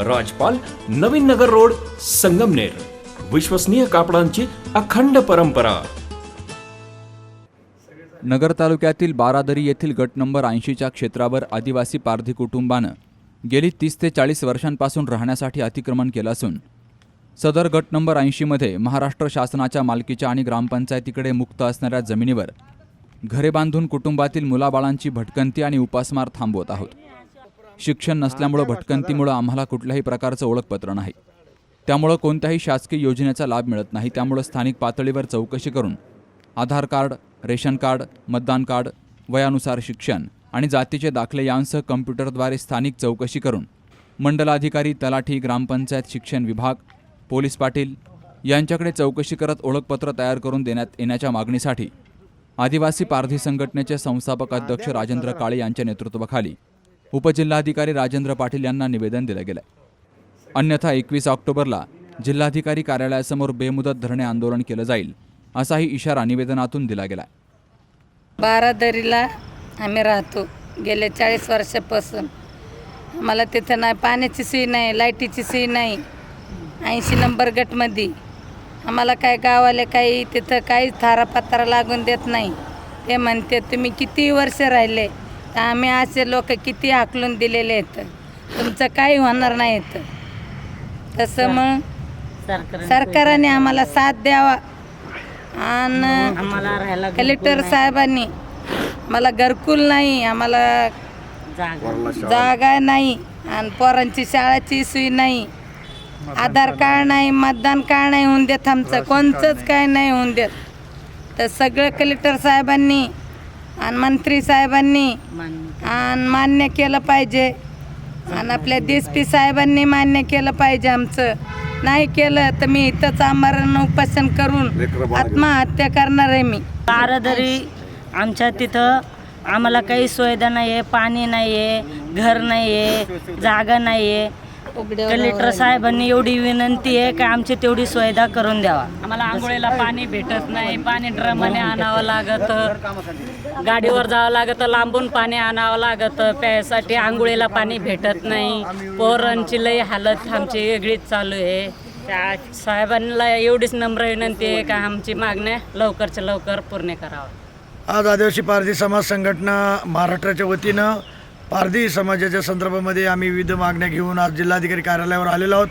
राजपाल Navin Nagar road Sangamner. विश्वसनीय कापडांची अखंड परंपरा. नगर तालुक्यातील बारादरी येथील गट नंबर ऐंशीच्या क्षेत्रावर आदिवासी पारधी कुटुंबानं गेली तीस ते चाळीस वर्षांपासून राहण्यासाठी अतिक्रमण केलं असून सदर गट नंबर ऐंशीमध्ये महाराष्ट्र शासनाच्या मालकीच्या आणि ग्रामपंचायतीकडे मुक्त असणाऱ्या जमिनीवर घरे बांधून कुटुंबातील मुलाबाळांची भटकंती आणि उपासमार थांबवत आहोत. शिक्षण नसल्यामुळं भटकंतीमुळं आम्हाला कुठल्याही प्रकारचं ओळखपत्र नाही. त्यामुळं कोणत्याही शासकीय योजनेचा लाभ मिळत नाही. त्यामुळं स्थानिक पातळीवर चौकशी करून आधार कार्ड रेशन कार्ड मतदान कार्ड वयानुसार शिक्षण आणि जातीचे दाखले यांसह कम्प्युटरद्वारे स्थानिक चौकशी करून मंडलाधिकारी तलाठी ग्रामपंचायत शिक्षण विभाग पोलीस पाटील यांच्याकडे चौकशी करत ओळखपत्र तयार करून देण्यात येण्याच्या मागणीसाठी आदिवासी पारधी संघटनेचे संस्थापक अध्यक्ष राजेंद्र काळे यांच्या नेतृत्वाखाली उपजिल्हाधिकारी राजेंद्र पाटील यांना निवेदन दिलं गेलं अन्यथा एकवीस ऑक्टोबरला जिल्हाधिकारी कार्यालयासमोर बेमुदत धरणे आंदोलन केलं जाईल असाही इशारा निवेदनातून दिला गेला बारादरीला आम्ही राहतो. गेल्या चाळीस वर्षापासून. आम्हाला तिथं नाही पाण्याची सोय नाही लाईटीची सोय नाही. ऐंशी नंबर गटमध्ये. आम्हाला काय गावाले काही तिथं काही थारापात्रा लागून देत नाही. ते म्हणते तुम्ही किती वर्ष राहिले तर आम्ही असे लोक किती हाकलून दिलेले आहेत. तुमचं काही होणार नाही इथं. तसं मग सरकारने आम्हाला साथ द्यावा. आणि कलेक्टर साहेबांनी मला घरकुल नाही आम्हाला जागा नाही. आणि पोरांची शाळाची सोय नाही. आधार कार्ड नाही मतदान कार्ड नाही होऊन देत आमचं. कोणतंच काय नाही होऊन देत. तर सगळं कलेक्टर साहेबांनी आणि मंत्री साहेबांनी आणि मान्य केलं पाहिजे. आणि आपल्या डी पी साहेबांनी मान्य केलं पाहिजे आमचं. नाही केलं तर मी इथंच आमरण उपोषण करून आत्महत्या करणार आहे मी. बारादरी आमच्या तिथं आम्हाला काही सुविधा नाही आहे पाणी नाही आहे घर नाही आहे जागा नाही आहे कलेक्टर साहेबांनी एवढी विनंती आहे की आमची तेवढी सुविधा करून द्यावा. आम्हाला आंघोळीला पाणी भेटत नाही पाणी ड्रमाने आणावं लागत गाडीवर जावं लागत लांबून पाणी आणावं लागत प्यायसाठी आंघोळीला पाणी भेटत नाही. पोरांची लई हालत आमची वेगळीच चालू आहे. त्या साहेबांना एवढीच नम्र विनंती आहे का आमची मागण्या लवकरच्या लवकर पूर्ण करावं आज आदिवासी पारधी समाज संघटना महाराष्ट्राच्या वतीनं पारधी समाजाच्या संदर्भामध्ये आम्ही विविध मागण्या घेऊन आज जिल्हाधिकारी कार्यालयावर आलेलो आहोत.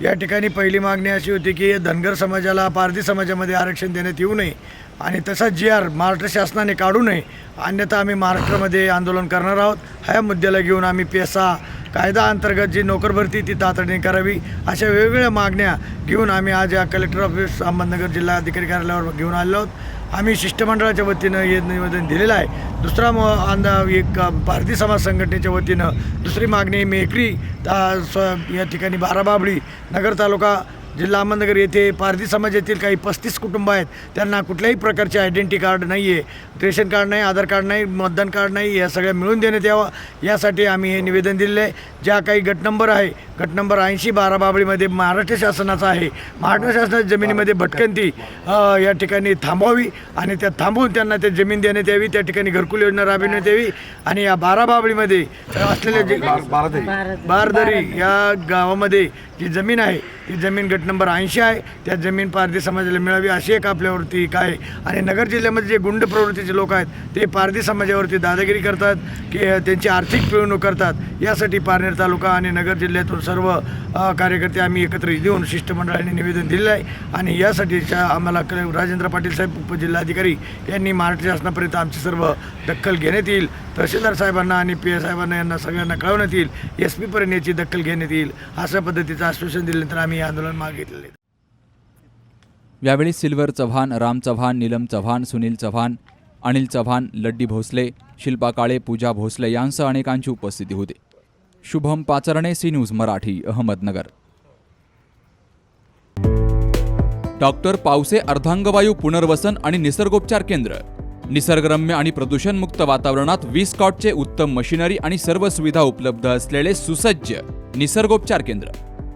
या ठिकाणी पहिली मागणी अशी होती की धनगर समाजाला पारधी समाजामध्ये आरक्षण देण्यात येऊ नये आणि तसा जी आर महाराष्ट्र शासनाने काढू नये. अन्यथा आम्ही महाराष्ट्रामध्ये आंदोलन करणार आहोत. ह्या मुद्द्याला घेऊन आम्ही पेसा कायदा अंतर्गत जी नोकरभरती ती तातडीने करावी. अशा वेगवेगळ्या मागण्या घेऊन आम्ही आज या कलेक्टर ऑफिस अहमदनगर जिल्हा अधिकारी कार्यालयावर घेऊन आलेलो आहोत. आम्ही शिष्टमंडळाच्या वतीनं हे निवेदन दिलेलं आहे. दुसरा म अंदा एक भारतीय समाज संघटनेच्या वतीनं दुसरी मागणी मेकरी ता- या ठिकाणी बाराबाबळी नगर तालुका जिल्हा अहमदनगर येथे पारधी समाजातील काही पस्तीस कुटुंब आहेत. त्यांना कुठल्याही प्रकारचे आयडेंटिटी कार्ड नाही आहे रेशन कार्ड नाही आधार कार्ड नाही मतदान कार्ड नाही या सगळ्या मिळून देण्यात यावं. यासाठी आम्ही हे निवेदन दिलेलं आहे. ज्या काही गट नंबर आहे गट नंबर ऐंशी बारा बाबळीमध्ये महाराष्ट्र शासनाचा आहे. महाराष्ट्र शासनाच्या जमिनीमध्ये भटकंती या ठिकाणी थांबवावी आणि त्या थांबवून त्यांना ते जमीन देण्यात यावी त्या ठिकाणी घरकुल योजना राबविण्यात यावी आणि या बारा बाबळीमध्ये असलेल्या जे बारदरी. या गावामध्ये जी जमीन आहे ती जमीन गट नंबर ऐंशी आहे. त्या जमीन पारधी समाजाला मिळावी अशी एक आपल्यावरती काय आणि नगर जिल्ह्यामध्ये जे गुंड प्रवृत्तीचे लोक आहेत ते पारधी समाजावरती दादागिरी करतात की त्यांची आर्थिक पिळवणूक करतात. यासाठी पारनेर तालुका आणि नगर जिल्ह्यातून सर्व कार्यकर्ते आम्ही एकत्र येऊन शिष्टमंडळाने निवेदन दिलेलं आहे. आणि यासाठीच्या आम्हाला क- राजेंद्र पाटील साहेब उपजिल्हाधिकारी यांनी महाराष्ट्र शासनापर्यंत आमची सर्व दखल घेण्यात येईल. तहसीलदार साहेबांना आणि पी एस साहेबांना यांना सगळ्यांना कळवण्यात येईल. एस पीपर्यंत याची दखल घेण्यात येईल. अशा पद्धतीचं आश्वासन दिल्यानंतर आम्ही हे आंदोलन मागितलेलं आहे. यावेळी सिल्वर चव्हाण राम चव्हाण नीलम चव्हाण सुनील चव्हाण अनिल चव्हाण लड्डी भोसले शिल्पा काळे पूजा भोसले यांसह अनेकांची उपस्थिती होती. Shubham Pacharne C news Marathi Ahmednagar. Doctor Pawase अर्धांगवायू पुनर्वसन आणि निसर्गोपचार केंद्र. निसर्गरम्य आणि प्रदूषणमुक्त वातावरणात वीस कॉटचे उत्तम मशिनरी आणि सर्व सुविधा उपलब्ध असलेले सुसज्ज निसर्गोपचार केंद्र.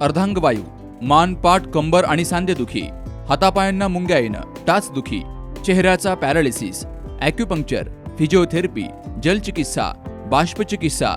अर्धांगवायू मान पाठ कंबर आणि सांधेदुखी हातापायांना मुंग्या येणं टाचदुखी चेहऱ्याचा पॅरालिसिस ॲक्युपंक्चर फिजिओथेरपी जलचिकित्सा बाष्पचिकित्सा